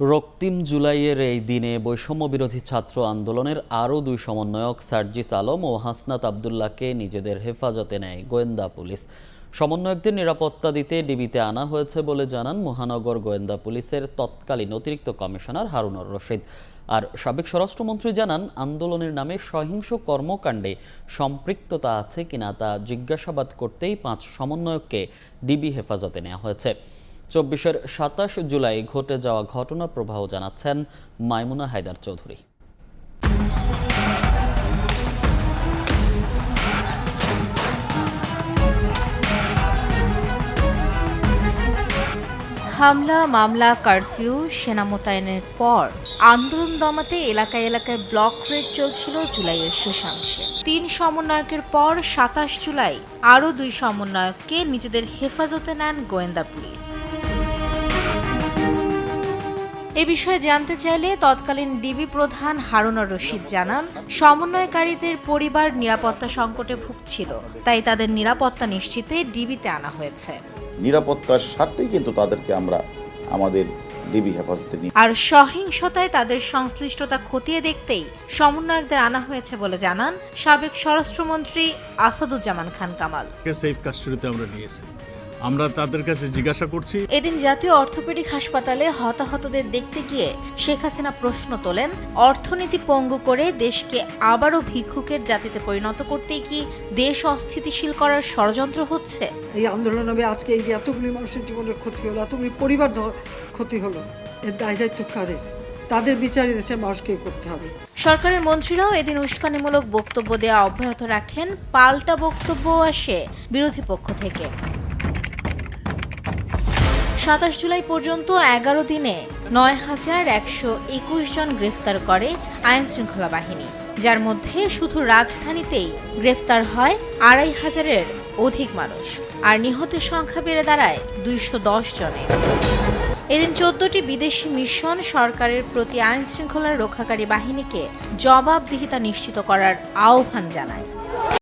রক্তিম জুলাইয়ের এই দিনে বৈষম্য বিরোধী ছাত্র আন্দোলনের আরও দুই সমন্বয়ক সার্জিস আলম ও হাসনাত আবদুল্লাহকে নিজেদের হেফাজতে নেয় গোয়েন্দা পুলিশ। সমন্বয়কদের নিরাপত্তা দিতে ডিবিতে আনা হয়েছে বলে জানান মহানগর গোয়েন্দা পুলিশের তৎকালীন অতিরিক্ত কমিশনার হারুনর রশিদ। আর সাবেক স্বরাষ্ট্রমন্ত্রী জানান, আন্দোলনের নামে সহিংস কর্মকাণ্ডে সম্পৃক্ততা আছে কিনা তা জিজ্ঞাসাবাদ করতেই পাঁচ সমন্বয়ককে ডিবি হেফাজতে নেওয়া হয়েছে। চব্বিশের সাতাশ জুলাই ঘটে যাওয়া ঘটনা প্রবাহ জানাচ্ছেন মাইমুনা হায়দার চৌধুরী। হামলা, মামলা, কারফিউ, সেনা মোতায়েনের পর আন্দোলন দমাতে এলাকায় এলাকায় ব্লক রেড চলছিল জুলাইয়ের শেষাংশে। তিন সমন্বয়কের পর সাতাশ জুলাই আরও দুই সমন্বয়ককে নিজেদের হেফাজতে নেন গোয়েন্দা পুলিশ। এ বিষয়ে জানতে চাইলে তৎকালীন ডিবি প্রধান হারুনর রশিদ জানান, সমন্বয়কারীদের পরিবার নিরাপত্তা সংকটে ভুগছিল, তাই তাদের নিরাপত্তা নিশ্চিতে ডিবিতে আনা হয়েছে। নিরাপত্তার স্বার্থেই কিন্তু তাদেরকে আমরা আমাদের ডিবি হেফাজতে নিয়ে। আর সহিংসতায় তাদের সংশ্লিষ্টতা খতিয়ে দেখতেই সমন্বয়কদের আনা হয়েছে বলে জানান সাবেক স্বরাষ্ট্রমন্ত্রী আসাদুজ্জামান খান কামাল। সেফ কাস্টডিতে আমরা নিয়েছি। আমরা তাদের কাছে জিজ্ঞাসা করছি। এদিন জাতীয় অর্থোপেডিক হাসপাতালে হতাহতদের দেখতে গিয়ে শেখ হাসিনা প্রশ্ন তোলেন অর্থনীতি পঙ্গু করে দেশকে আবারও ভিক্ষুকের জাতিতে পরিণত করতে কি দেশ অস্থিতিশীল করার ষড়যন্ত্র হচ্ছে? এই আন্দোলন হবে আজকে এই যে এতগুলি মানুষের জীবনের ক্ষতি হলো এতগুলি পরিবার ক্ষতি হলো এর দায় দায়িত্ব কাদের? তাদের বিচার দেশের মানুষকে করতে হবে। সরকারের মন্ত্রীরাও এদিন উস্কানিমূলক বক্তব্য দেওয়া অব্যাহত রাখেন পাল্টা বক্তব্য আসে বিরোধী পক্ষ থেকে। সাতাশ জুলাই পর্যন্ত এগারো দিনে নয় হাজার একশো একুশ জন গ্রেফতার করে আইন শৃঙ্খলা বাহিনী, যার মধ্যে শুধু রাজধানীতেই গ্রেফতার হয় আড়াই হাজারের অধিক মানুষ, আর নিহতের সংখ্যা বেড়ে দাঁড়ায় দুইশো দশ জনে এদিন চোদ্দটি বিদেশি মিশন সরকারের প্রতি আইন শৃঙ্খলার রক্ষাকারী বাহিনীকে জবাবদিহিতা নিশ্চিত করার আহ্বান জানায়।